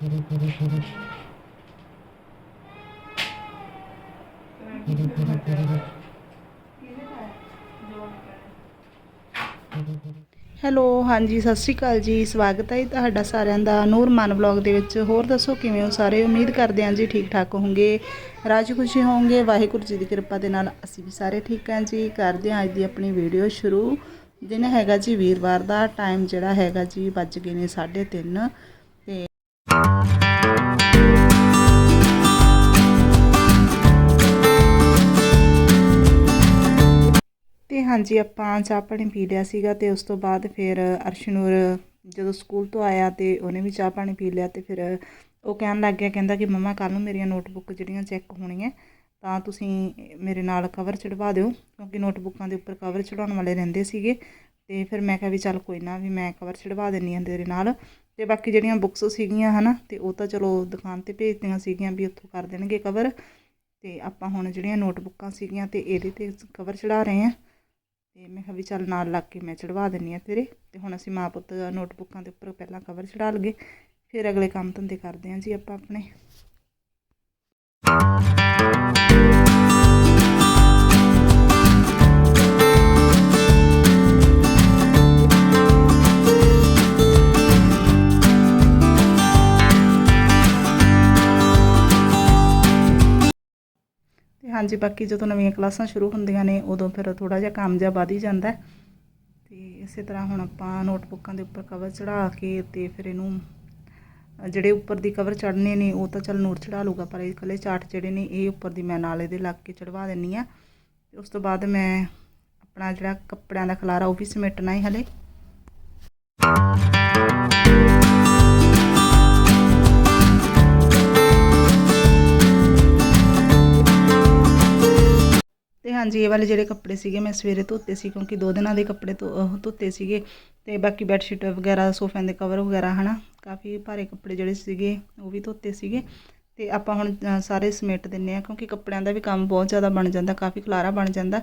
Hello, ਹਾਂਜੀ, ਸਤਿ ਸ਼੍ਰੀ ਅਕਾਲ ਜੀ। ਸਵਾਗਤ ਹੈ ਜੀ ਤੁਹਾਡਾ ਸਾਰਿਆਂ ਦਾ ਨੂਰ ਮਨ ਵਲੌਗ ਦੇ ਵਿੱਚ। ਹੋਰ ਦੱਸੋ, ਕਿਵੇਂ ਹੋ ਸਾਰੇ? ਉਮੀਦ ਕਰਦੇ ਹਾਂ ਜੀ ਠੀਕ ਠਾਕ ਹੋਵੋਗੇ। ਰਾਜ ਖੁਸ਼ੀ ਹੋਵੋਗੇ। ਵਾਹਿਗੁਰੂ ਜੀ ਦੀ ਕਿਰਪਾ ਦੇ ਨਾਲ ਅਸੀਂ ਵੀ ਸਾਰੇ ਠੀਕ ਹਾਂ ਜੀ। ਕਰਦੇ ਹਾਂ ਅੱਜ ਦੀ ਆਪਣੀ ਵੀਡੀਓ ਸ਼ੁਰੂ। ਦਿਨ ਹੈਗਾ ਜੀ ਵੀਰਵਾਰ ਦਾ। ਟਾਈਮ ਜਿਹੜਾ ਹੈਗਾ ਜੀ ਵੱਜ ਗਏ ਨੇ 3:30 ਹਾਂਜੀ, ਆਪਾਂ ਚਾਹ ਪਾਣੀ ਪੀ ਲਿਆ ਸੀਗਾ ਤੇ ਉਸ ਤੋਂ ਬਾਅਦ ਫਿਰ ਅਰਸ਼ਨੂਰ ਜਦੋਂ ਸਕੂਲ ਤੋਂ ਆਇਆ ਤੇ ਉਹਨੇ ਵੀ ਚਾਹ ਪਾਣੀ ਪੀ ਲਿਆ ਤੇ ਫਿਰ ਉਹ ਕਹਿਣ ਲੱਗ ਗਿਆ, ਕਹਿੰਦਾ ਕਿ ਮੰਮਾ ਕੱਲ ਨੂੰ ਮੇਰੀਆਂ ਨੋਟਬੁੱਕ ਜਿਹੜੀਆਂ ਚੈੱਕ ਹੋਣੀਆਂ, ਤਾਂ ਤੁਸੀਂ ਮੇਰੇ ਨਾਲ ਕਵਰ ਚੜਵਾ ਦਿਓ, ਕਿਉਂਕਿ ਨੋਟਬੁੱਕਾਂ ਦੇ ਉੱਪਰ ਕਵਰ ਚੜਾਉਣ ਵਾਲੇ ਰਹਿੰਦੇ ਸੀਗੇ। ਤੇ ਫਿਰ ਮੈਂ ਕਿਹਾ ਵੀ ਚੱਲ ਕੋਈ ਨਾ, ਵੀ ਮੈਂ ਕਵਰ ਚੜਵਾ ਦਿੰਨੀ ਆ ਤੇਰੇ ਨਾਲ। ਤੇ ਬਾਕੀ ਜਿਹੜੀਆਂ ਬੁੱਕਸ ਸੀਗੀਆਂ ਹਨਾ, ਤੇ ਉਹ ਤਾਂ ਚਲੋ ਦੁਕਾਨ ਤੇ ਭੇਜਦੀਆਂ ਸੀਗੀਆਂ ਵੀ ਉੱਥੋਂ ਕਰ ਦੇਣਗੇ ਕਵਰ। ਤੇ ਆਪਾਂ ਹੁਣ ਜਿਹੜੀਆਂ ਨੋਟਬੁੱਕਾਂ ਸੀਗੀਆਂ ਤੇ ਇਹਦੇ ਤੇ ਕਵਰ ਚੜਾ ਰਹੇ ਆ ਤੇ ਮੈਂ ਕਿਹਾ ਵੀ ਚੱਲ ਨਾਲ ਲੱਗ ਕੇ ਮੈਂ ਚੜਵਾ ਦਿੰਨੀ ਆ ਤੇਰੇ ਤੇ ਹੁਣ ਅਸੀਂ ਮਾਂ ਪੁੱਤ ਨੋਟਬੁੱਕਾਂ ਦੇ ਉੱਪਰ ਪਹਿਲਾਂ ਕਵਰ ਚੜਾ ਲਗੇ ਫਿਰ ਅਗਲੇ ਕੰਮ ਧੰਦੇ ਕਰਦੇ ਆਂ ਜੀ ਆਪਾਂ ਆਪਣੇ। ਹਾਂਜੀ, ਬਾਕੀ ਜਦੋਂ ਨਵੀਆਂ ਕਲਾਸਾਂ ਸ਼ੁਰੂ ਹੁੰਦੀਆਂ ਨੇ, ਉਦੋਂ ਫਿਰ ਥੋੜਾ ਜਿਹਾ ਕੰਮ ਜਿਹਾ ਵੱਧ ਹੀ ਜਾਂਦਾ ਹੈ। ਤੇ ਇਸੇ ਤਰ੍ਹਾਂ ਹੁਣ ਆਪਾਂ ਨੋਟਬੁੱਕਾਂ ਦੇ ਉੱਪਰ ਕਵਰ ਚੜਾ ਕੇ ਤੇ ਫਿਰ ਇਹਨੂੰ, ਜਿਹੜੇ ਉੱਪਰ ਦੀ ਕਵਰ ਚੜਨੇ ਨੇ, ਉਹ ਤਾਂ ਚੱਲ ਨੂਰ ਚੜਾ ਲੂਗਾ ਪਰ ਇਹ ਇਕੱਲੇ ਚਾਟ ਜਿਹੜੇ ਨੇ, ਇਹ ਉੱਪਰ ਦੀ ਮੈਂ ਨਾਲ ਇਹਦੇ ਲੱਗ ਕੇ ਚੜਵਾ ਦਿੰਨੀ ਆ ਤੇ ਉਸ ਤੋਂ ਬਾਅਦ ਮੈਂ ਆਪਣਾ ਜਿਹੜਾ ਕੱਪੜਿਆਂ ਦਾ ਖਲਾਰਾ, ਉਹ ਵੀ ਸਮੇਟਣਾ ਹੀ ਹਲੇ ਹਾਂਜੀ, ਇਹ ਵਾਲੇ ਜਿਹੜੇ ਕੱਪੜੇ ਸੀਗੇ ਮੈਂ ਸਵੇਰੇ ਧੋਤੇ ਸੀ ਕਿਉਂਕਿ ਦੋ ਦਿਨਾਂ ਦੇ ਕੱਪੜੇ ਧੋ ਧੋਤੇ ਸੀਗੇ ਤੇ ਬਾਕੀ ਬੈੱਡ ਸ਼ੀਟ ਵਗੈਰਾ, ਸੋਫਿਆਂ ਦੇ ਕਵਰ ਵਗੈਰਾ, ਹਨਾ, ਕਾਫੀ ਭਾਰੇ ਕੱਪੜੇ ਜਿਹੜੇ ਸੀਗੇ, ਉਹ ਵੀ ਧੋਤੇ ਸੀਗੇ। ਤੇ ਆਪਾਂ ਹੁਣ ਸਾਰੇ ਸਮੇਟ ਦਿੰਨੇ ਆ ਕਿਉਂਕਿ ਕੱਪੜਿਆਂ ਦਾ ਵੀ ਕੰਮ ਬਹੁਤ ਜ਼ਿਆਦਾ ਬਣ ਜਾਂਦਾ, ਕਾਫੀ ਖਲਾਰਾ ਬਣ ਜਾਂਦਾ।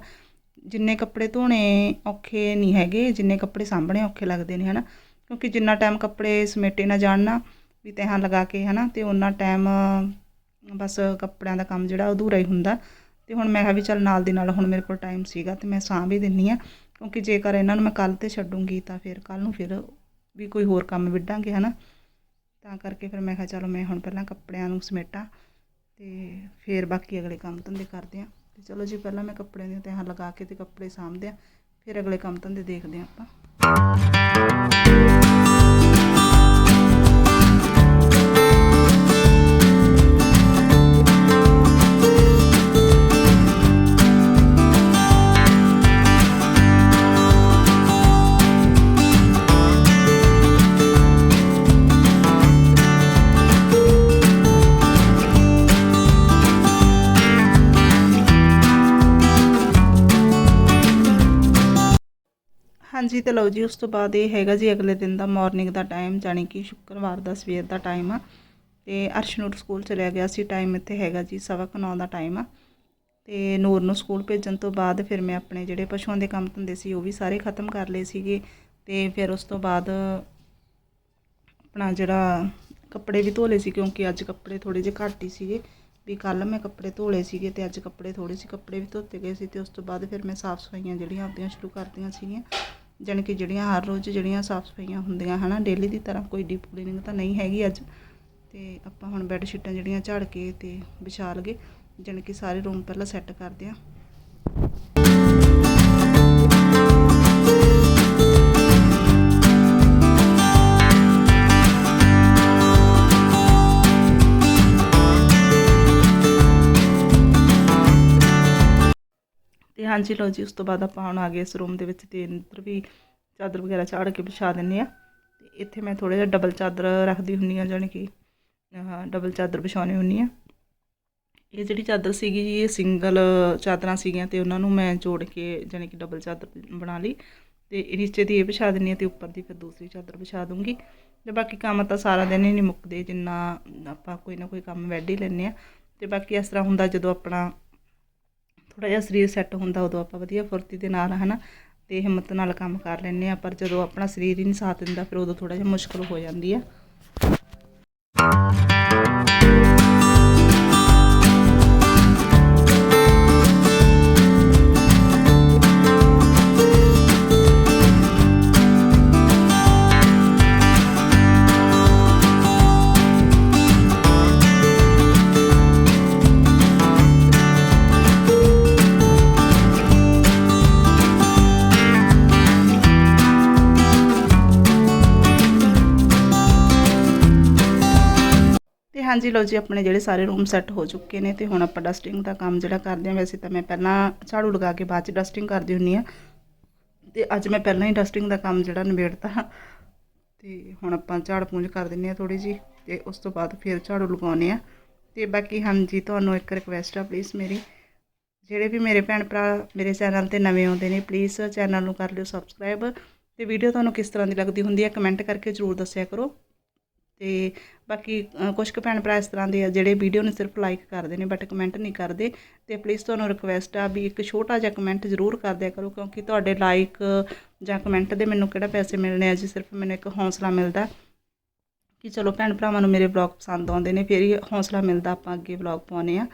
ਜਿੰਨੇ ਕੱਪੜੇ ਧੋਣੇ ਔਖੇ ਨਹੀਂ ਹੈਗੇ, ਜਿੰਨੇ ਕੱਪੜੇ ਸਾਂਭਣੇ ਔਖੇ ਲੱਗਦੇ ਨੇ, ਹਨਾ। ਕਿਉਂਕਿ ਜਿੰਨਾ ਟਾਈਮ ਕੱਪੜੇ ਸਮੇਟੇ ਨਾ ਜਾਣ ਨਾ, ਵੀ ਤਹਾਂ ਲਗਾ ਕੇ, ਹਨਾ, ਤੇ ਉਹਨਾਂ ਟਾਈਮ ਬਸ ਕੱਪੜਿਆਂ ਦਾ ਕੰਮ ਜਿਹੜਾ, ਅਧੂਰਾ ਹੀ ਹੁੰਦਾ। ਤੇ ਹੁਣ ਮੈਂ ਕਿਹਾ ਵੀ ਚੱਲ ਨਾਲ ਦੀ ਨਾਲ ਹੁਣ ਮੇਰੇ ਕੋਲ ਟਾਈਮ ਸੀਗਾ ਤੇ ਮੈਂ ਸਾਂਭ ਹੀ ਦਿੰਨੀ ਆ, ਕਿਉਂਕਿ ਜੇਕਰ ਇਹਨਾਂ ਨੂੰ ਮੈਂ ਕੱਲ ਤੇ ਛੱਡੂੰਗੀ ਤਾਂ ਫਿਰ ਕੱਲ ਨੂੰ ਫਿਰ ਵੀ ਕੋਈ ਹੋਰ ਕੰਮ ਵਿੱਢਾਂਗੇ, ਹਨਾ? ਤਾਂ ਕਰਕੇ ਫਿਰ ਮੈਂ ਕਿਹਾ ਚਲੋ ਮੈਂ ਹੁਣ ਪਹਿਲਾਂ ਕੱਪੜਿਆਂ ਨੂੰ ਸਮੇਟਾਂ ਤੇ ਫਿਰ ਬਾਕੀ ਅਗਲੇ ਕੰਮ ਧੰਦੇ ਕਰਦੇ ਆ। ਤੇ ਚਲੋ ਜੀ, ਪਹਿਲਾਂ ਮੈਂ ਕੱਪੜਿਆਂ ਦੀਆਂ ਤਹਾਂ ਲਗਾ ਕੇ ਤੇ ਕੱਪੜੇ ਸਾਂਭਦੇ ਆ ਫਿਰ ਅਗਲੇ ਕੰਮ ਧੰਦੇ ਦੇਖਦੇ ਆ ਆਪਾਂ। ਹਾਂਜੀ ਤੇ ਲਓ ਜੀ, ਉਸ ਤੋਂ ਬਾਅਦ ਇਹ ਹੈਗਾ ਜੀ ਅਗਲੇ ਦਿਨ ਦਾ ਮਾਰਨਿੰਗ ਦਾ ਟਾਈਮ ਜਾਣੀ ਕਿ ਸ਼ੁੱਕਰਵਾਰ ਦਾ ਸਵੇਰ ਦਾ ਟਾਈਮ ਆ। ਤੇ ਅਰਸ਼ਨੂਰ ਸਕੂਲ ਚਲਿਆ ਗਿਆ ਸੀ ਟਾਈਮ ਇੱਥੇ ਹੈਗਾ ਜੀ ਸਵਾ ਕੁ ਨੌ ਦਾ ਟਾਈਮ ਆ। ਤੇ ਨੂਰ ਨੂੰ ਸਕੂਲ ਭੇਜਣ ਤੋਂ ਬਾਅਦ ਫਿਰ ਮੈਂ ਆਪਣੇ ਜਿਹੜੇ ਪਸ਼ੂਆਂ ਦੇ ਕੰਮ ਧੰਦੇ ਸੀ, ਉਹ ਵੀ ਸਾਰੇ ਖਤਮ ਕਰ ਲਏ ਸੀਗੇ। ਤੇ ਫਿਰ ਉਸ ਤੋਂ ਬਾਅਦ ਆਪਣਾ ਜਿਹੜਾ ਕੱਪੜੇ ਵੀ ਧੋ ਲਏ ਸੀ, ਕਿਉਂਕਿ ਅੱਜ ਕੱਪੜੇ ਥੋੜੇ ਜਿਹੇ ਘੱਟ ਹੀ ਸੀਗੇ। ਵੀ ਕੱਲ ਮੈਂ ਕੱਪੜੇ ਧੋਲੇ ਸੀਗੇ ਤੇ ਅੱਜ ਕੱਪੜੇ ਥੋੜੇ ਸੀ ਕੱਪੜੇ ਵੀ ਧੋਤੇ ਗਏ ਸੀ ਤੇ ਉਸ ਤੋਂ ਬਾਅਦ ਫਿਰ ਮੈਂ ਸਾਫ਼ ਸਫਾਈਆਂ ਜਿਹੜੀਆਂ ਆਪਣੀਆਂ ਸ਼ੁਰੂ ਕਰਤੀਆਂ ਸੀਗੀਆਂ। ਜਾਣੀ ਕਿ ਜਿਹੜੀਆਂ ਹਰ ਰੋਜ਼ ਜਿਹੜੀਆਂ ਸਾਫ਼ ਸਫਾਈਆਂ ਹੁੰਦੀਆਂ ਹਨਾ ਡੇਲੀ ਦੀ ਤਰ੍ਹਾਂ ਕੋਈ ਡੀਪ ਕਲੀਨਿੰਗ ਤਾਂ ਨਹੀਂ ਹੈਗੀ ਅੱਜ। ਤੇ ਆਪਾਂ ਹੁਣ ਬੈੱਡ ਸ਼ੀਟਾਂ ਜਿਹੜੀਆਂ ਝਾੜ ਕੇ ਤੇ ਵਿਛਾ ਲਗੇ ਜਾਣੀ ਕਿ ਸਾਰੇ ਰੂਮ ਪਹਿਲਾਂ ਸੈੱਟ ਕਰਦੇ ਆ ਤੇ ਹਾਂਜੀ ਲਓ ਜੀ, ਉਸ ਤੋਂ ਬਾਅਦ ਆਪਾਂ ਹੁਣ ਆ ਗਏ ਇਸ ਰੂਮ ਦੇ ਵਿੱਚ ਤੇ ਅੰਦਰ ਵੀ ਚਾਦਰ ਵਗੈਰਾ ਚਾੜ ਕੇ ਵਿਛਾ ਦਿੰਨੇ ਆ। ਤੇ ਇੱਥੇ ਮੈਂ ਥੋੜਾ ਜਿਹਾ ਡਬਲ ਚਾਦਰ ਰੱਖਦੀ ਹੁੰਨੀ ਆ ਜਾਣੀ ਕਿ ਡਬਲ ਚਾਦਰ ਵਿਛਾਉਣੀ ਹੁੰਨੀ ਆ ਇਹ ਜਿਹੜੀ ਚਾਦਰ ਸੀਗੀ ਜੀ, ਇਹ ਸਿੰਗਲ ਚਾਦਰਾਂ ਸੀਗੀਆਂ ਤੇ ਉਹਨਾਂ ਨੂੰ ਮੈਂ ਜੋੜ ਕੇ ਜਾਣੀ ਕਿ ਡਬਲ ਚਾਦਰ ਬਣਾ ਲਈ ਤੇ ਨੀਚੇ ਦੀ ਇਹ ਵਿਛਾ ਦਿੰਨੀ ਆ ਤੇ ਉੱਪਰ ਦੀ ਫਿਰ ਦੂਸਰੀ ਚਾਦਰ ਵਿਛਾ ਦੂੰਗੀ। ਤੇ ਬਾਕੀ ਕੰਮ ਤਾਂ ਸਾਰਾ ਦਿਨ ਹੀ ਨਹੀਂ ਮੁੱਕਦੇ, ਜਿੰਨਾ ਆਪਾਂ ਕੋਈ ਨਾ ਕੋਈ ਕੰਮ ਵੈਡ ਹੀ ਲੈਂਦੇ ਆ ਤੇ ਬਾਕੀ ਇਸ ਤਰ੍ਹਾਂ ਹੁੰਦਾ ਜਦੋਂ ਆਪਣਾ ਥੋੜਾ ਜਿਹਾ ਸਰੀਰ ਸੈੱਟ ਹੁੰਦਾ, ਉਦੋਂ ਆਪਾਂ ਵਧੀਆ ਫੁਰਤੀ ਦੇ ਨਾਲ, ਹਨਾ, ਤੇ ਹਿੰਮਤ ਨਾਲ ਕੰਮ ਕਰ ਲੈਂਦੇ ਆ ਪਰ ਜਦੋਂ ਆਪਣਾ ਸਰੀਰ ਹੀ ਨਹੀਂ ਸਾਥ ਦਿੰਦਾ, ਫਿਰ ਉਦੋਂ ਥੋੜਾ ਜਿਹਾ ਮੁਸ਼ਕਲ ਹੋ ਜਾਂਦੀ ਆ। ਹਾਂਜੀ, ਲਓ ਜੀ, ਆਪਣੇ ਜਿਹੜੇ ਸਾਰੇ ਰੂਮ ਸੈੱਟ ਹੋ ਚੁੱਕੇ ਨੇ ਤੇ ਹੁਣ ਆਪਾਂ ਡਸਟਿੰਗ ਦਾ ਕੰਮ ਜਿਹੜਾ ਕਰਦੇ ਹਾਂ, ਵੈਸੇ ਤਾਂ ਮੈਂ ਪਹਿਲਾਂ ਝਾੜੂ ਲਗਾ ਕੇ ਬਾਅਦ ਚ ਡਸਟਿੰਗ ਕਰਦੀ ਹੁੰਨੀ ਆ ਤੇ ਅੱਜ ਮੈਂ ਪਹਿਲਾਂ ਹੀ ਡਸਟਿੰਗ ਦਾ ਕੰਮ ਜਿਹੜਾ ਨਿਬੇੜਤਾ ਤੇ ਹੁਣ ਆਪਾਂ ਝਾੜ ਪੂੰਝ ਕਰ ਦਿੰਨੇ ਆ ਥੋੜੀ ਜੀ ਤੇ ਉਸ ਤੋਂ ਬਾਅਦ ਫਿਰ ਝਾੜੂ ਲਗਾਉਨੇ ਆ ਤੇ ਬਾਕੀ ਹਾਂਜੀ, ਤੁਹਾਨੂੰ ਇੱਕ ਰਿਕਵੈਸਟ ਆ ਪਲੀਜ਼ ਮੇਰੀ। ਜਿਹੜੇ ਵੀ ਮੇਰੇ ਭੈਣ ਭਰਾ ਮੇਰੇ ਚੈਨਲ ਤੇ ਨਵੇਂ ਆਉਂਦੇ ਨੇ ਪਲੀਜ਼ ਚੈਨਲ ਨੂੰ ਕਰ ਲਿਓ ਸਬਸਕ੍ਰਾਈਬ ਤੇ ਵੀਡੀਓ ਤੁਹਾਨੂੰ ਕਿਸ ਤਰ੍ਹਾਂ ਦੀ ਲੱਗਦੀ ਹੁੰਦੀ ਹੈ ਕਮੈਂਟ ਕਰਕੇ ਜ਼ਰੂਰ ਦੱਸਿਆ ਕਰੋ। ਤੇ ਬਾਕੀ ਅ, ਕੁਛ ਕੁ ਭੈਣ ਭਰਾ ਇਸ ਤਰ੍ਹਾਂ ਦੇ ਆ ਜਿਹੜੇ ਵੀਡੀਓ ਨੂੰ ਸਿਰਫ ਲਾਈਕ ਕਰਦੇ ਨੇ ਬਟ ਕਮੈਂਟ ਨਹੀਂ ਕਰਦੇ ਤੇ ਪਲੀਜ਼ ਤੁਹਾਨੂੰ ਰਿਕਵੈਸਟ ਆ ਵੀ ਇੱਕ ਛੋਟਾ ਜਿਹਾ ਕਮੈਂਟ ਜ਼ਰੂਰ ਕਰ ਦਿਆ ਕਰੋ ਕਿਉਂਕਿ ਤੁਹਾਡੇ ਲਾਈਕ ਜਾਂ ਕਮੈਂਟ ਦੇ ਮੈਨੂੰ ਕਿਹੜਾ ਪੈਸੇ ਮਿਲਣੇ ਆ ਜੀ ਸਿਰਫ ਮੈਨੂੰ ਇੱਕ ਹੌਸਲਾ ਮਿਲਦਾ ਕਿ ਚਲੋ ਭੈਣ ਭਰਾਵਾਂ ਨੂੰ ਮੇਰੇ ਵਲੌਗ ਪਸੰਦ ਆਉਂਦੇ ਨੇ ਫਿਰ ਹੀ ਹੌਸਲਾ ਮਿਲਦਾ ਆਪਾਂ ਅੱਗੇ ਵਲੌਗ ਪਾਉਨੇ ਆ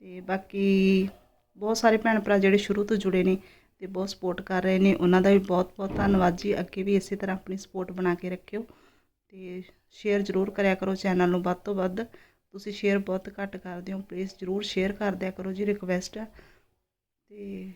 ਤੇ ਬਾਕੀ ਬਹੁਤ ਸਾਰੇ ਭੈਣ ਭਰਾ ਜਿਹੜੇ ਸ਼ੁਰੂ ਤੋਂ ਜੁੜੇ ਨੇ ਤੇ ਬਹੁਤ ਸਪੋਰਟ ਕਰ ਰਹੇ ਨੇ ਉਹਨਾਂ ਦਾ ਵੀ ਬਹੁਤ ਬਹੁਤ ਧੰਨਵਾਦ ਜੀ। ਅੱਗੇ ਵੀ ਇਸੇ ਤਰ੍ਹਾਂ ਆਪਣੀ ਸਪੋਰਟ ਬਣਾ ਕੇ ਰੱਖਿਓ। ਤੇ ਸ਼ੇਅਰ ਜ਼ਰੂਰ ਕਰਿਆ ਕਰੋ ਚੈਨਲ ਨੂੰ ਵੱਧ ਤੋਂ ਵੱਧ। ਤੁਸੀਂ ਸ਼ੇਅਰ ਬਹੁਤ ਘੱਟ ਕਰਦੇ ਹੋ ਪਲੀਜ਼ ਜ਼ਰੂਰ ਸ਼ੇਅਰ ਕਰ ਦਿਆ ਕਰੋ ਜੀ ਰਿਕਵੈਸਟ ਹੈ ਤੇ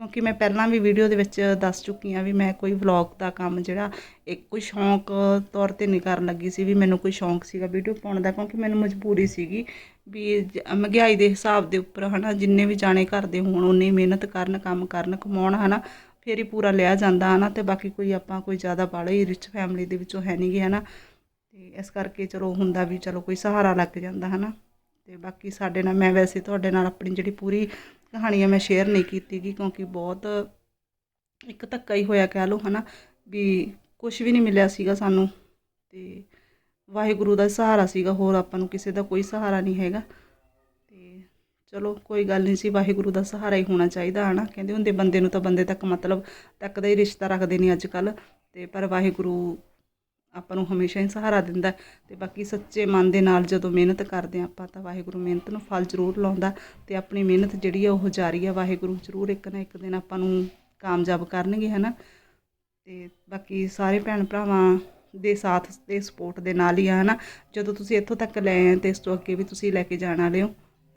ਕਿਉਂਕਿ ਮੈਂ ਪਹਿਲਾਂ ਵੀ ਵੀਡੀਓ ਦੇ ਵਿੱਚ ਦੱਸ ਚੁੱਕੀ ਹਾਂ ਵੀ ਮੈਂ ਕੋਈ ਵਲੌਗ ਦਾ ਕੰਮ ਜਿਹੜਾ ਇੱਕ ਕੋਈ ਸ਼ੌਂਕ ਤੌਰ ਤੇ ਨਹੀਂ ਕਰਨ ਲੱਗੀ ਸੀ, ਵੀ ਮੈਨੂੰ ਕੋਈ ਸ਼ੌਂਕ ਸੀਗਾ ਵੀਡੀਓ ਪਾਉਣ ਦਾ, ਕਿਉਂਕਿ ਮੈਨੂੰ ਮਜਬੂਰੀ ਸੀਗੀ ਵੀ ਮਹਿੰਗਾਈ ਦੇ ਹਿਸਾਬ ਦੇ ਉੱਪਰ ਹਨਾ, ਜਿੰਨੇ ਵੀ ਜਾਣੇ ਕਰਦੇ ਹੋਣ ਉਨੀ ਮਿਹਨਤ ਕਰਨ, ਕੰਮ ਕਰਨ, ਕਮਾਉਣ, ਹਨਾ। ਫਿਰ ਹੀ ਪੂਰਾ ਲਿਆ ਜਾਂਦਾ ਹਨਾ ਤੇ ਬਾਕੀ ਕੋਈ ਆਪਾਂ ਕੋਈ ਜ਼ਿਆਦਾ ਬਾਹਲਾ ਹੀ ਰਿਚ ਫੈਮਿਲੀ ਦੇ ਵਿੱਚੋਂ ਹੈ ਨਹੀਂਗੇ ਹਨਾ। ਤੇ ਇਸ ਕਰਕੇ ਚਲੋ ਹੁੰਦਾ ਵੀ ਚਲੋ ਕੋਈ ਸਹਾਰਾ ਲੱਗ ਜਾਂਦਾ ਹਨਾ। ਤੇ ਬਾਕੀ ਸਾਡੇ ਨਾਲ ਮੈਂ ਵੈਸੇ ਤੁਹਾਡੇ ਨਾਲ ਆਪਣੀ ਜਿਹੜੀ ਪੂਰੀ ਕਹਾਣੀ ਆ ਮੈਂ ਸ਼ੇਅਰ ਨਹੀਂ ਕੀਤੀ ਗੀ ਕਿਉਂਕਿ ਬਹੁਤ ਇੱਕ ਧੱਕਾ ਹੀ ਹੋਇਆ ਕਹਿ ਲਓ ਹਨਾ ਵੀ ਕੁਝ ਵੀ ਨਹੀਂ ਮਿਲਿਆ ਸੀਗਾ ਸਾਨੂੰ। ਤੇ ਵਾਹਿਗੁਰੂ ਦਾ ਸਹਾਰਾ ਸੀਗਾ, ਹੋਰ ਆਪਾਂ ਨੂੰ ਕਿਸੇ ਦਾ ਕੋਈ ਸਹਾਰਾ ਨਹੀਂ ਹੈਗਾ। ਚਲੋ ਕੋਈ ਗੱਲ ਨਹੀਂ ਸੀ, ਵਾਹਿਗੁਰੂ ਦਾ ਸਹਾਰਾ ਹੀ ਹੋਣਾ ਚਾਹੀਦਾ, ਹਨਾ? ਕਹਿੰਦੇ ਹੁੰਦੇ ਬੰਦੇ ਨੂੰ ਤਾਂ ਬੰਦੇ ਤੱਕ ਮਤਲਬ ਤੱਕ ਦਾ ਹੀ ਰਿਸ਼ਤਾ ਰੱਖਦੇ ਨੇ ਅੱਜ ਕੱਲ ਤੇ ਪਰ ਵਾਹਿਗੁਰੂ ਆਪਾਂ ਨੂੰ ਹਮੇਸ਼ਾ ਹੀ ਸਹਾਰਾ ਦਿੰਦਾ ਤੇ ਬਾਕੀ ਸੱਚੇ ਮਨ ਦੇ ਨਾਲ ਜਦੋਂ ਮਿਹਨਤ ਕਰਦੇ ਹਾਂ ਆਪਾਂ ਤਾਂ ਵਾਹਿਗੁਰੂ ਮਿਹਨਤ ਨੂੰ ਫਲ ਜ਼ਰੂਰ ਲਾਉਂਦਾ ਤੇ ਆਪਣੀ ਮਿਹਨਤ ਜਿਹੜੀ ਆ ਉਹ ਜਾਰੀ ਆ। ਵਾਹਿਗੁਰੂ ਜ਼ਰੂਰ ਇੱਕ ਨਾ ਇੱਕ ਦਿਨ ਆਪਾਂ ਨੂੰ ਕਾਮਯਾਬ ਕਰਨਗੇ, ਹਨਾ? ਤੇ ਬਾਕੀ ਸਾਰੇ ਭੈਣ ਭਰਾਵਾਂ ਦੇ ਸਾਥ ਤੇ ਸਪੋਰਟ ਦੇ ਨਾਲ ਹੀ ਆ, ਹਨਾ? ਜਦੋਂ ਤੁਸੀਂ ਇੱਥੋਂ ਤੱਕ ਲੈ ਆਏ ਤੇ ਇਸ ਤੋਂ ਅੱਗੇ ਵੀ ਤੁਸੀਂ ਲੈ ਕੇ ਜਾਣ ਵਾਲੇ ਹੋ।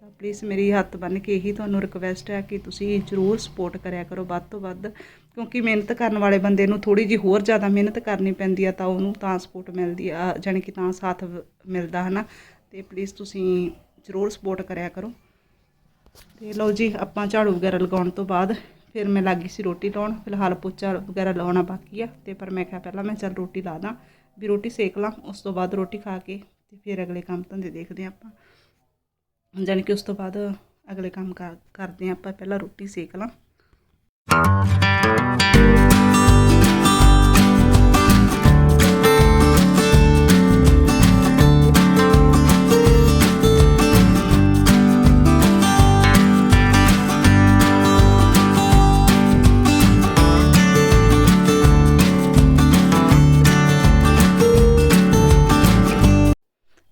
ਤਾਂ ਪਲੀਜ਼ ਮੇਰੀ ਹੱਥ ਬੰਨ੍ਹ ਕੇ ਇਹੀ ਤੁਹਾਨੂੰ ਰਿਕਵੈਸਟ ਹੈ ਕਿ ਤੁਸੀਂ ਜ਼ਰੂਰ ਸਪੋਰਟ ਕਰਿਆ ਕਰੋ ਵੱਧ ਤੋਂ ਵੱਧ, ਕਿਉਂਕਿ ਮਿਹਨਤ ਕਰਨ ਵਾਲੇ ਬੰਦੇ ਨੂੰ ਥੋੜੀ ਜਿਹੀ ਹੋਰ ਜ਼ਿਆਦਾ ਮਿਹਨਤ ਕਰਨੀ ਪੈਂਦੀ ਆ ਤਾਂ ਉਹਨੂੰ ਤਾਂ ਸਪੋਰਟ ਮਿਲਦੀ ਆ, ਜਾਣੀ ਕਿ ਤਾਂ ਸਾਥ ਵ- ਮਿਲਦਾ ਹਨਾ। ਤੇ ਪਲੀਜ਼ ਤੁਸੀਂ ਜ਼ਰੂਰ ਸਪੋਰਟ ਕਰਿਆ ਕਰੋ। ਤੇ ਲਓ ਜੀ, ਆਪਾਂ ਝਾੜੂ ਵਗੈਰਾ ਲਗਾਉਣ ਤੋਂ ਬਾਅਦ ਫਿਰ ਮੈਂ ਲੱਗੀ ਸੀ ਰੋਟੀ ਲਾਉਣ, ਫਿਲਹਾਲ ਪੋਚਾ ਵਗੈਰਾ ਲਾਉਣਾ ਬਾਕੀ ਆ, ਤੇ ਪਰ ਮੈਂ ਕਿਹਾ ਪਹਿਲਾਂ ਮੈਂ ਚੱਲ ਰੋਟੀ ਲਾ ਦਾਂ, ਵੀ ਰੋਟੀ ਸੇਕ ਲਾਂ, ਉਸ ਤੋਂ ਬਾਅਦ ਰੋਟੀ ਖਾ ਕੇ ਤੇ ਫਿਰ ਅਗਲੇ ਕੰਮ ਧੰਦੇ ਦੇਖਦੇ ਹਾਂ ਆਪਾਂ। ਜਾਣੀ ਕਿ ਉਸ ਤੋਂ ਬਾਅਦ ਅਗਲੇ ਕੰਮ ਕਰ, ਕਰਦੇ ਹਾਂ ਆਪਾਂ ਪਹਿਲਾਂ ਰੋਟੀ ਸੇਕ ਲਾਂ।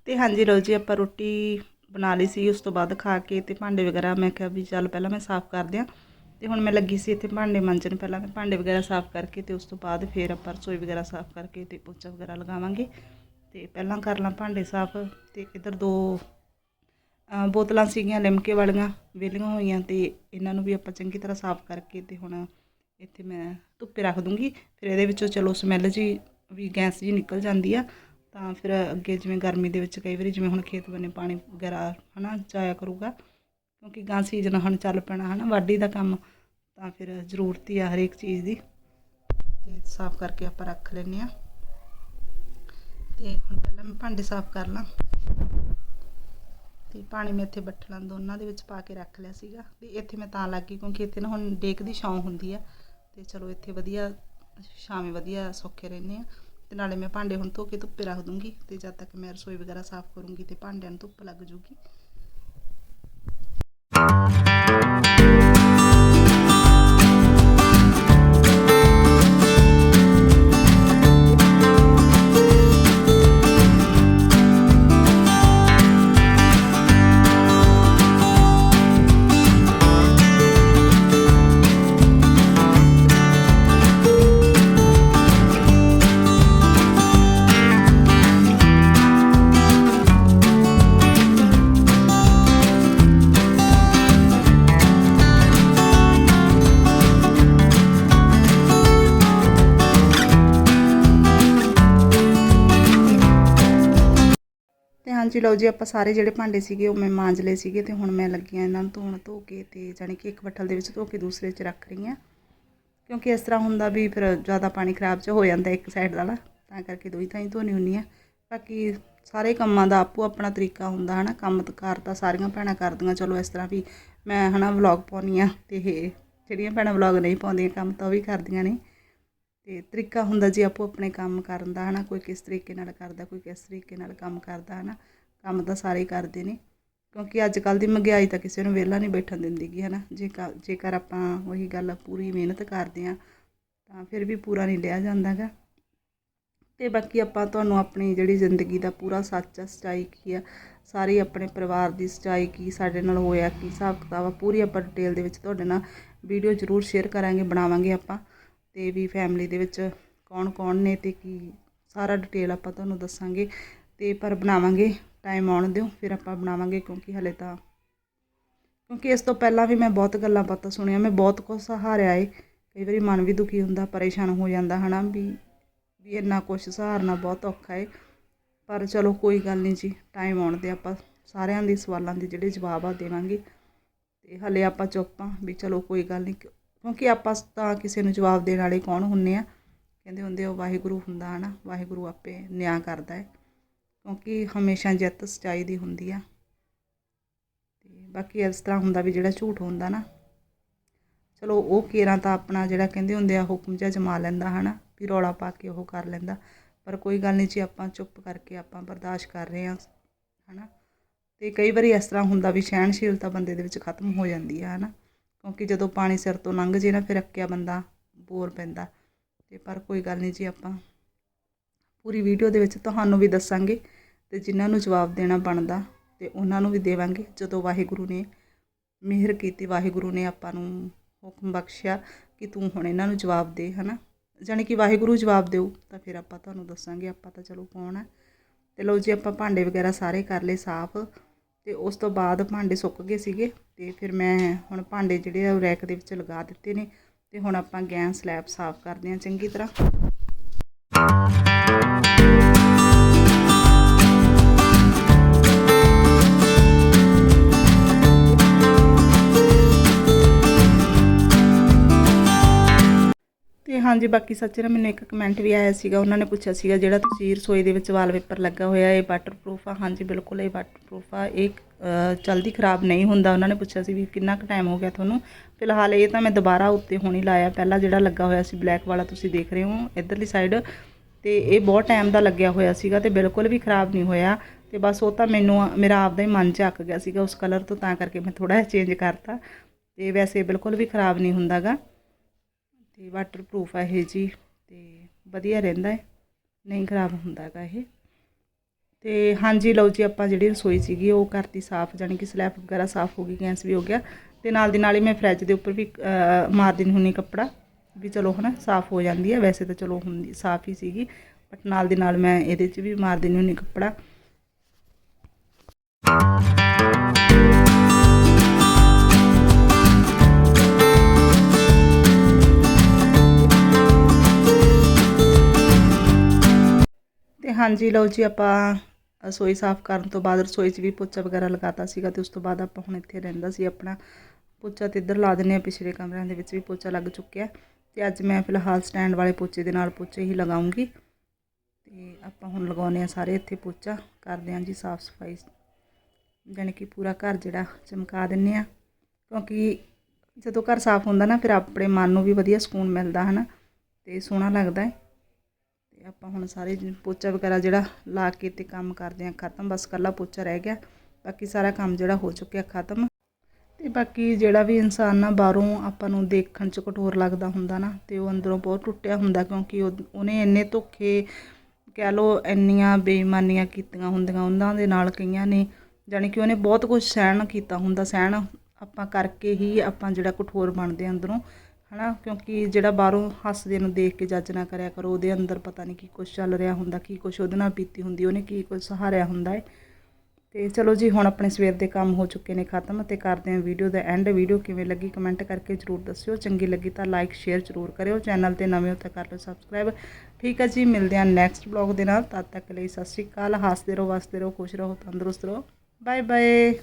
ਤੇ ਹਾਂਜੀ ਲਓ ਜੀ, ਆਪਾਂ ਰੋਟੀ ਬਣਾ ਲਈ ਸੀ, ਉਸ ਤੋਂ ਬਾਅਦ ਖਾ ਕੇ ਤੇ ਭਾਂਡੇ ਵਗੈਰਾ ਮੈਂ ਕਿਹਾ ਵੀ ਚੱਲ ਪਹਿਲਾਂ ਮੈਂ ਸਾਫ਼ ਕਰ ਦਿਆਂ ਤੇ ਹੁਣ ਮੈਂ ਲੱਗੀ ਸੀ ਇੱਥੇ ਭਾਂਡੇ ਮਾਂਜਣ, ਪਹਿਲਾਂ ਮੈਂ ਭਾਂਡੇ ਵਗੈਰਾ ਸਾਫ਼ ਕਰਕੇ ਤੇ ਉਸ ਤੋਂ ਬਾਅਦ ਫਿਰ ਆਪਾਂ ਰਸੋਈ ਵਗੈਰਾ ਸਾਫ਼ ਕਰਕੇ ਤੇ ਪੋਚਾ ਵਗੈਰਾ ਲਗਾਵਾਂਗੇ। ਤੇ ਪਹਿਲਾਂ ਕਰ ਲਾਂ ਭਾਂਡੇ ਸਾਫ਼ ਤੇ ਇੱਧਰ ਦੋ ਬੋਤਲਾਂ ਸੀਗੀਆਂ ਲਿਮਕੇ ਵਾਲੀਆਂ, ਵਿਹਲੀਆਂ ਹੋਈਆਂ ਤੇ ਇਹਨਾਂ ਨੂੰ ਵੀ ਆਪਾਂ ਚੰਗੀ ਤਰ੍ਹਾਂ ਸਾਫ਼ ਕਰਕੇ ਤੇ ਹੁਣ ਇੱਥੇ ਮੈਂ ਧੁੱਪੇ ਰੱਖ ਦੂੰਗੀ। ਫਿਰ ਇਹਦੇ ਵਿੱਚੋਂ ਚਲੋ ਸਮੈਲ ਜੀ ਵੀ ਗੈਸ ਜੀ ਨਿਕਲ ਜਾਂਦੀ ਆ। ਤਾਂ ਫਿਰ ਅੱਗੇ ਜਿਵੇਂ ਗਰਮੀ ਦੇ ਵਿੱਚ ਕਈ ਵਾਰੀ ਜਿਵੇਂ ਹੁਣ ਖੇਤ ਬੰਨੇ ਪਾਣੀ ਵਗੈਰਾ ਹਨਾ ਜਾਇਆ ਕਰੂਗਾ, ਕਿਉਂਕਿ ਗਾਂ ਸੀਜ਼ਨ ਹੁਣ ਚੱਲ ਪੈਣਾ ਹਨਾ, ਵਾਢੀ ਦਾ ਕੰਮ, ਤਾਂ ਫਿਰ ਜ਼ਰੂਰਤ ਹੀ ਆ ਹਰੇਕ ਚੀਜ਼ ਦੀ। ਤੇ ਸਾਫ਼ ਕਰਕੇ ਆਪਾਂ ਰੱਖ ਲੈਂਦੇ ਆ ਤੇ ਹੁਣ ਪਹਿਲਾਂ ਮੈਂ ਭਾਂਡੇ ਸਾਫ਼ ਕਰ ਲਾਂ। ਤੇ ਪਾਣੀ ਮੈਂ ਇੱਥੇ ਬੱਠਲਾਂ ਦੋਨਾਂ ਦੇ ਵਿੱਚ ਪਾ ਕੇ ਰੱਖ ਲਿਆ ਸੀਗਾ। ਤੇ ਇੱਥੇ ਮੈਂ ਤਾਂ ਲੱਗ ਗਈ ਕਿਉਂਕਿ ਇੱਥੇ ਨਾ ਹੁਣ ਡੇਕ ਦੀ ਛਾਂ ਹੁੰਦੀ ਆ। ਤੇ ਚਲੋ ਇੱਥੇ ਵਧੀਆ ਛਾਵੇਂ ਵਧੀਆ ਸੌਖੇ ਰਹਿੰਦੇ ਆ। ਤੇ ਨਾਲੇ ਮੈਂ ਭਾਂਡੇ ਹੁਣ ਧੋ ਕੇ ਧੁੱਪੇ ਰੱਖ ਦੂੰਗੀ ਤੇ ਜਦ ਤੱਕ ਮੈਂ ਰਸੋਈ ਵਗੈਰਾ ਸਾਫ਼ ਕਰੂੰਗੀ ਤੇ ਭਾਂਡਿਆਂ ਨੂੰ ਧੁੱਪ ਲੱਗ ਜੂਗੀ। ਹਾਂਜੀ ਲਓ ਜੀ, ਆਪਾਂ ਸਾਰੇ ਜਿਹੜੇ ਭਾਂਡੇ ਸੀਗੇ, ਉਹ ਮੈਂ ਮਾਂਜ ਲਏ ਸੀਗੇ ਤੇ ਹੁਣ ਮੈਂ ਲੱਗੀ ਹਾਂ ਇਹਨਾਂ ਨੂੰ ਧੋਣ, ਧੋ ਕੇ ਤੇ ਜਾਣੀ ਕਿ ਇੱਕ ਬੱਠਲ ਦੇ ਵਿੱਚ ਧੋ ਕੇ ਦੂਸਰੇ 'ਚ ਰੱਖ ਰਹੀ ਹਾਂ। ਕਿਉਂਕਿ ਇਸ ਤਰ੍ਹਾਂ ਹੁੰਦਾ ਵੀ ਫਿਰ ਜ਼ਿਆਦਾ ਪਾਣੀ ਖਰਾਬ 'ਚ ਹੋ ਜਾਂਦਾ ਇੱਕ ਸਾਈਡ ਵਾਲਾ, ਤਾਂ ਕਰਕੇ ਦੋਈ ਹੀ ਧੋਣੀ ਹੁੰਦੀ ਆ। ਬਾਕੀ ਸਾਰੇ ਕੰਮਾਂ ਦਾ ਆਪੋ ਆਪਣਾ ਤਰੀਕਾ ਹੁੰਦਾ, ਹਨਾ, ਕੰਮ ਕਾਰ ਤਾਂ ਸਾਰੀਆਂ ਭੈਣਾਂ ਕਰਦੀਆਂ। ਚਲੋ, ਇਸ ਤਰ੍ਹਾਂ ਵੀ ਮੈਂ, ਹਨਾ ਵਲੌਗ ਪਾਉਂਦੀ ਆ ਤੇ ਇਹ ਜਿਹੜੀਆਂ ਭੈਣਾਂ ਵਲੌਗ ਨਹੀਂ ਪਾਉਂਦੀਆਂ, ਕੰਮ ਤਾਂ ਉਹ ਵੀ ਕਰਦੀਆਂ ਨੇ। ਤੇ ਤਰੀਕਾ ਹੁੰਦਾ ਜੀ ਆਪੋ ਆਪਣੇ ਕੰਮ ਕਰਨ ਦਾ, ਹਨਾ, ਕੋਈ ਕਿਸ ਤਰੀਕੇ ਨਾਲ ਕਰਦਾ, ਕੋਈ ਕਿਸ ਤਰੀਕੇ ਨਾਲ ਕੰਮ ਕਰਦਾ, ਹਨਾ। ਕੰਮ ਤਾਂ ਸਾਰੇ ਹੀ ਕਰਦੇ ਨੇ, ਕਿਉਂਕਿ ਅੱਜ ਕੱਲ ਦੀ ਮਹਿੰਗਾਈ ਤਾਂ ਕਿਸੇ ਨੂੰ ਵਿਹਲਾ ਨਹੀਂ ਬੈਠਣ ਦਿੰਦੀ ਗੀ, ਹਨਾ। ਜੇਕਰ ਜੇਕਰ ਆਪਾਂ ਉਹੀ ਗੱਲ ਪੂਰੀ ਮਿਹਨਤ ਕਰਦੇ ਆ ਤਾਂ ਫਿਰ ਵੀ ਪੂਰਾ ਨਹੀਂ ਲਿਆ ਜਾਂਦਾਗਾ ਤੇ ਬਾਕੀ ਆਪਾਂ ਤੁਹਾਨੂੰ ਆਪਣੀ ਜਿਹੜੀ ਜ਼ਿੰਦਗੀ ਦਾ ਪੂਰਾ ਸੱਚ ਆ, ਸੱਚਾਈ ਕੀ ਆ, ਸਾਰੀ ਆਪਣੇ ਪਰਿਵਾਰ ਦੀ ਸੱਚਾਈ ਕੀ, ਸਾਡੇ ਨਾਲ ਹੋਇਆ ਕੀ, ਹਿਸਾਬ ਕਿਤਾਬ ਆ, ਪੂਰੀ ਆਪਾਂ ਡਿਟੇਲ ਦੇ ਵਿੱਚ ਤੁਹਾਡੇ ਨਾਲ ਵੀਡੀਓ ਜ਼ਰੂਰ ਸ਼ੇਅਰ ਕਰਾਂਗੇ, ਬਣਾਵਾਂਗੇ ਆਪਾਂ। ਤੇ ਵੀ ਫੈਮਿਲੀ ਦੇ ਵਿੱਚ ਕੌਣ ਕੌਣ ਨੇ ਤੇ ਕੀ, ਸਾਰਾ ਡਿਟੇਲ ਆਪਾਂ ਤੁਹਾਨੂੰ ਦੱਸਾਂਗੇ। ਤੇ ਪਰ ਬਣਾਵਾਂਗੇ ਟਾਈਮ ਆਉਣ ਦਿਓ, ਫਿਰ ਆਪਾਂ ਬਣਾਵਾਂਗੇ ਕਿਉਂਕਿ ਹਲੇ ਤਾਂ ਕਿਉਂਕਿ ਇਸ ਤੋਂ ਪਹਿਲਾਂ ਵੀ ਮੈਂ ਬਹੁਤ ਗੱਲਾਂ ਬਾਤਾਂ ਸੁਣੀਆਂ, ਮੈਂ ਬਹੁਤ ਕੁਝ ਸਹਾਰਿਆ ਏ। ਕਈ ਵਾਰੀ ਮਨ ਵੀ ਦੁਖੀ ਹੁੰਦਾ, ਪਰੇਸ਼ਾਨ ਹੋ ਜਾਂਦਾ, ਹਨਾ, ਵੀ ਵੀ ਇੰਨਾ ਕੁਝ ਸਹਾਰਨਾ ਬਹੁਤ ਔਖਾ ਏ। ਪਰ ਚਲੋ ਕੋਈ ਗੱਲ ਨਹੀਂ ਜੀ ਟਾਈਮ ਆਉਣ ਦੇ ਆਪਾਂ ਸਾਰਿਆਂ ਦੇ ਸਵਾਲਾਂ ਦੇ ਜਿਹੜੇ ਜਵਾਬ ਆ ਦੇਵਾਂਗੇ। ਤੇ ਹਲੇ ਆਪਾਂ ਚੁੱਪ ਆ, ਵੀ ਚਲੋ ਕੋਈ ਗੱਲ ਨਹੀਂ ਕਿਉਂਕਿ ਆਪਾਂ ਤਾਂ ਕਿਸੇ ਨੂੰ ਜਵਾਬ ਦੇਣ ਵਾਲੇ ਕੌਣ ਹੁੰਨੇ ਆ। ਕਹਿੰਦੇ ਹੁੰਦੇ ਉਹ ਵਾਹਿਗੁਰੂ ਹੁੰਦਾ, ਹਨਾ, ਵਾਹਿਗੁਰੂ ਆਪੇ ਨਿਆਂ ਕਰਦਾ ਹੈ ਕਿਉਂਕਿ ਹਮੇਸ਼ਾ ਜਿੱਤ ਸਚਾਈ ਦੀ ਹੁੰਦੀ ਆ। ਤੇ ਬਾਕੀ ਇਸ ਤਰ੍ਹਾਂ ਹੁੰਦਾ ਵੀ ਜਿਹੜਾ ਝੂਠ ਹੁੰਦਾ ਨਾ, ਚਲੋ ਉਹ ਕੇਰਾਂ ਤਾਂ ਆਪਣਾ ਜਿਹੜਾ ਕਹਿੰਦੇ ਹੁੰਦੇ ਆ, ਹੁਕਮ ਜਿਹਾ ਜਮਾ ਲੈਂਦਾ ਹਨਾ, ਵੀ ਰੌਲਾ ਪਾ ਕੇ ਉਹ ਕਰ ਲੈਂਦਾ। ਪਰ ਕੋਈ ਗੱਲ ਨਹੀਂ, ਜੀ ਆਪਾਂ ਚੁੱਪ ਕਰਕੇ ਆਪਾਂ ਬਰਦਾਸ਼ਤ ਕਰ ਰਹੇ ਹਾਂ, ਹਨਾ, ਤੇ ਕਈ ਵਾਰੀ ਇਸ ਤਰ੍ਹਾਂ ਹੁੰਦਾ ਵੀ ਸਹਿਣਸ਼ੀਲਤਾ ਬੰਦੇ ਦੇ ਵਿੱਚ ਖਤਮ ਹੋ ਜਾਂਦੀ ਹੈ ਹਨਾ। ਕਿਉਂਕਿ ਜਦੋਂ ਪਾਣੀ ਸਿਰ ਤੋਂ ਲੰਘ ਜੇ ਨਾ, ਫਿਰ ਅੱਕਿਆ ਬੰਦਾ ਬੋਰ ਪੈਂਦਾ। ਤੇ ਪਰ ਕੋਈ ਗੱਲ ਨਹੀਂ, ਜੀ ਆਪਾਂ ਪੂਰੀ ਵੀਡੀਓ ਦੇ ਵਿੱਚ ਤੁਹਾਨੂੰ ਵੀ ਦੱਸਾਂਗੇ ਅਤੇ ਜਿਨ੍ਹਾਂ ਨੂੰ ਜਵਾਬ ਦੇਣਾ ਬਣਦਾ ਅਤੇ ਉਹਨਾਂ ਨੂੰ ਵੀ ਦੇਵਾਂਗੇ। ਜਦੋਂ ਵਾਹਿਗੁਰੂ ਨੇ ਮਿਹਰ ਕੀਤੀ, ਵਾਹਿਗੁਰੂ ਨੇ ਆਪਾਂ ਨੂੰ ਹੁਕਮ ਬਖਸ਼ਿਆ ਕਿ ਤੂੰ ਹੁਣ ਇਹਨਾਂ ਨੂੰ ਜਵਾਬ ਦੇ, ਹਨਾ? ਜਾਣੀ ਕਿ ਵਾਹਿਗੁਰੂ ਜਵਾਬ ਦਿਓ ਤਾਂ ਫਿਰ ਆਪਾਂ ਤੁਹਾਨੂੰ ਦੱਸਾਂਗੇ ਆਪਾਂ ਤਾਂ ਚਲੋ ਕੌਣ ਹੈ ਤੇ ਲਓ ਜੀ, ਆਪਾਂ ਭਾਂਡੇ ਵਗੈਰਾ ਸਾਰੇ ਕਰ ਲਏ ਸਾਫ਼ ਤੇ ਉਸ ਤੋਂ ਬਾਅਦ ਭਾਂਡੇ ਸੁੱਕ ਗਏ ਸੀਗੇ ਤੇ ਫਿਰ ਮੈਂ ਹੁਣ ਭਾਂਡੇ ਜਿਹੜੇ ਆ ਉਹ ਰੈਕ ਦੇ ਵਿੱਚ ਲਗਾ ਦਿੱਤੇ ਨੇ ਤੇ ਹੁਣ ਆਪਾਂ ਗੈਸ ਸਲੈਬ ਸਾਫ਼ ਕਰਦੇ ਹਾਂ ਚੰਗੀ ਤਰ੍ਹਾਂ। ਤੇ ਹਾਂਜੀ ਬਾਕੀ ਸੱਚ ਨਾ ਮੈਨੂੰ ਇੱਕ ਕਮੈਂਟ ਵੀ ਆਇਆ ਸੀਗਾ ਉਹਨਾਂ ਨੇ ਪੁੱਛਿਆ ਸੀਗਾ ਜਿਹੜਾ ਤੁਸੀਂ ਰਸੋਈ ਦੇ ਵਿੱਚ ਵਾਲਪੇਪਰ ਲੱਗਾ ਹੋਇਆ ਇਹ ਵਾਟਰਪ੍ਰੂਫ ਆ। ਹਾਂਜੀ ਬਿਲਕੁਲ ਇਹ ਵਾਟਰਪ੍ਰੂਫ ਆ। ਇਹ ਅ, ਜਲਦੀ ਖਰਾਬ ਨਹੀਂ ਹੁੰਦਾ ਉਹਨਾਂ ਨੇ ਪੁੱਛਿਆ ਸੀ ਵੀ ਕਿੰਨਾ ਕੁ ਟਾਈਮ ਹੋ ਗਿਆ ਤੁਹਾਨੂੰ? ਫਿਲਹਾਲ ਇਹ ਤਾਂ ਮੈਂ ਦੁਬਾਰਾ ਉੱਤੇ ਹੁਣ ਹੀ ਲਾਇਆ ਪਹਿਲਾਂ ਜਿਹੜਾ ਲੱਗਾ ਹੋਇਆ ਸੀ ਬਲੈਕ ਵਾਲਾ ਤੁਸੀਂ ਦੇਖ ਰਹੇ ਹੋ ਇਧਰਲੀ ਸਾਈਡ ਤੇ ਇਹ ਬਹੁਤ ਟਾਈਮ ਦਾ ਲੱਗਿਆ ਹੋਇਆ ਸੀਗਾ ਤੇ ਬਿਲਕੁਲ ਵੀ ਖਰਾਬ ਨਹੀਂ ਹੋਇਆ। ਤੇ ਬਸ ਉਹ ਤਾਂ ਮੈਨੂੰ ਮੇਰਾ ਆਪਦਾ ਹੀ ਮਨ ਝੱਕ ਗਿਆ ਸੀਗਾ ਉਸ ਕਲਰ ਤੋਂ ਤਾਂ ਕਰਕੇ ਮੈਂ ਥੋੜਾ ਜਿਹਾ ਚੇਂਜ ਕਰਤਾ। ਤੇ ਵੈਸੇ ਬਿਲਕੁਲ ਵੀ ਖਰਾਬ ਨਹੀਂ ਹੁੰਦਾਗਾ। ਤੇ ਵਾਟਰਪ੍ਰੂਫ ਆ ਇਹ ਜੀ ਅਤੇ ਵਧੀਆ ਰਹਿੰਦਾ ਹੈ, ਨਹੀਂ ਖਰਾਬ ਹੁੰਦਾ ਹੈਗਾ ਇਹ। ਤੇ ਹਾਂਜੀ ਲਓ ਜੀ, ਆਪਾਂ ਜਿਹੜੀ ਰਸੋਈ ਸੀਗੀ ਉਹ ਕਰਤੀ ਸਾਫ਼, ਜਾਣੀ ਕਿ ਸਲੈਬ ਵਗੈਰਾ ਸਾਫ਼ ਹੋ ਗਈ, ਗੈਸ ਵੀ ਹੋ ਗਿਆ। ਤੇ ਨਾਲ ਦੀ ਨਾਲ ਹੀ ਮੈਂ ਫਰਿੱਜ ਦੇ ਉੱਪਰ ਵੀ ਮਾਰ ਦਿੰਦੀ ਹੁੰਨੀ ਕੱਪੜਾ, ਵੀ ਚਲੋ ਹਨਾ, ਸਾਫ਼ ਹੋ ਜਾਂਦੀ ਹੈ। ਵੈਸੇ ਤਾਂ ਚਲੋ ਹੁੰਦੀ, ਸਾਫ਼ ਹੀ ਸੀਗੀ ਬਟ ਨਾਲ ਦੀ ਨਾਲ ਮੈਂ ਇਹਦੇ 'ਚ ਵੀ ਮਾਰ ਦਿੰਦੀ ਹੁੰਨੀ ਕੱਪੜਾ। ਹਾਂਜੀ, ਲਓ ਜੀ, ਆਪਾਂ ਰਸੋਈ ਸਾਫ਼ ਕਰਨ ਤੋਂ ਬਾਅਦ ਰਸੋਈ 'ਚ ਵੀ ਪੋਚਾ ਵਗੈਰਾ ਲਗਾਤਾ ਸੀਗਾ ਤੇ ਉਸ ਤੋਂ ਬਾਅਦ ਆਪਾਂ ਹੁਣ ਇੱਥੇ ਰਹਿੰਦਾ ਸੀ ਆਪਣਾ। ਪੋਚਾ ਤੇ ਇੱਧਰ ਲਾ ਦਿੰਨੇ ਆ ਪਿਛਲੇ ਕਮਰਿਆਂ ਦੇ ਵਿੱਚ ਵੀ ਪੋਚਾ ਲੱਗ ਚੁੱਕਿਆ ਤੇ ਅੱਜ ਮੈਂ ਫਿਲਹਾਲ ਸਟੈਂਡ ਵਾਲੇ ਪੋਚੇ ਦੇ ਨਾਲ ਪੋਚੇ ਹੀ ਲਗਾਉਂਗੀ। ਤੇ ਆਪਾਂ ਹੁਣ ਲਗਾਉਨੇ ਆ ਸਾਰੇ ਇੱਥੇ ਪੋਚਾ। ਕਰਦੇ ਹਾਂ ਜੀ ਸਾਫ਼ ਸਫ਼ਾਈ। ਜਾਣੀ ਕਿ ਪੂਰਾ ਘਰ ਜਿਹੜਾ ਚਮਕਾ ਦਿੰਨੇ ਆ ਕਿਉਂਕਿ ਜਦੋਂ ਘਰ ਸਾਫ਼ ਹੁੰਦਾ ਨਾ, ਫਿਰ ਆਪਣੇ ਮਨ ਨੂੰ ਵੀ ਵਧੀਆ ਸਕੂਨ ਮਿਲਦਾ, ਹਨਾ? ਤੇ ਸੋਹਣਾ ਲੱਗਦਾ ਹੈ। ਆਪਾਂ ਹੁਣ ਸਾਰੇ ਪੋਚਾ ਵਗੈਰਾ ਜਿਹੜਾ ਲਾ ਕੇ ਤੇ ਕੰਮ ਕਰਦੇ ਆ ਖਤਮ, ਬਸ ਕੱਲਾ ਪੋਚਾ ਰਹਿ ਗਿਆ। ਬਾਕੀ ਸਾਰਾ ਕੰਮ ਜਿਹੜਾ ਹੋ ਚੁੱਕਿਆ ਖਤਮ। ਤੇ ਬਾਕੀ ਜਿਹੜਾ ਵੀ ਇਨਸਾਨ ਨਾ ਬਾਹਰੋਂ ਆਪਾਂ ਨੂੰ ਦੇਖਣ 'ਚ ਕਠੋਰ ਲੱਗਦਾ ਹੁੰਦਾ ਨਾ, ਤੇ ਉਹ ਅੰਦਰੋਂ ਬਹੁਤ ਟੁੱਟਿਆ ਹੁੰਦਾ ਕਿਉਂਕਿ ਉਹ, ਉਹਨੇ ਇੰਨੇ ਧੋਖੇ ਕਹਿ ਲਓ ਇੰਨੀਆਂ ਬੇਈਮਾਨੀਆਂ ਕੀਤੀਆਂ ਹੁੰਦੀਆਂ, ਉਹਨਾਂ ਦੇ ਨਾਲ ਕਈਆਂ ਨੇ ਜਾਣੀ ਕਿ ਉਹਨੇ ਬਹੁਤ ਕੁਝ ਸਹਿਣ ਕੀਤਾ ਹੁੰਦਾ। ਸਹਿਣ ਆਪਾਂ ਕਰਕੇ ਹੀ ਆਪਾਂ ਜਿਹੜਾ ਕਠੋਰ ਬਣਦੇ ਆ ਅੰਦਰੋਂ। ਹਨਾ? ਕਿਉਂਕਿ ਜਿਹੜਾ ਬਾਹਰੋਂ ਹੱਸਦੇ ਨੂੰ ਦੇਖ ਕੇ ਜੱਜ ਨਾ ਕਰਿਆ ਕਰੋ, ਉਹਦੇ ਅੰਦਰ ਪਤਾ ਨਹੀਂ ਕੀ ਕੁਝ ਚੱਲ ਰਿਹਾ ਹੁੰਦਾ, ਕੀ ਕੁਝ ਉਹਦੇ ਨਾਲ ਬੀਤੀ ਹੁੰਦੀ, ਉਹਨੇ ਕੀ ਕੁਝ ਸਹਾਰਿਆ ਹੁੰਦਾ ਹੈ ਤੇ ਚਲੋ ਜੀ, ਹੁਣ ਆਪਣੇ ਸਵੇਰ ਦੇ ਕੰਮ ਹੋ ਚੁੱਕੇ ਨੇ ਖਤਮ ਤੇ ਕਰਦੇ ਹਾਂ ਵੀਡੀਓ ਦਾ ਐਂਡ ਵੀਡੀਓ ਕਿਵੇਂ ਲੱਗੀ ਕਮੈਂਟ ਕਰਕੇ ਜਰੂਰ ਦੱਸਿਓ। ਚੰਗੀ ਲੱਗੀ ਤਾਂ ਲਾਈਕ ਸ਼ੇਅਰ ਜਰੂਰ ਕਰਿਓ। ਚੈਨਲ ਤੇ ਨਵੇਂ ਹੋ ਤਾਂ ਕਰ ਲਓ ਸਬਸਕ੍ਰਾਈਬ ਠੀਕ ਹੈ ਜੀ, ਮਿਲਦੇ ਹਾਂ ਨੈਕਸਟ ਬਲੌਗ ਦੇ ਨਾਲ। ਤਦ ਤੱਕ ਲਈ ਸਤਿ ਸ਼੍ਰੀ ਅਕਾਲ। ਹੱਸਦੇ ਰਹੋ, ਵਸਦੇ ਰਹੋ, ਖੁਸ਼ ਰਹੋ, ਤੰਦਰੁਸਤ ਰਹੋ। Bye bye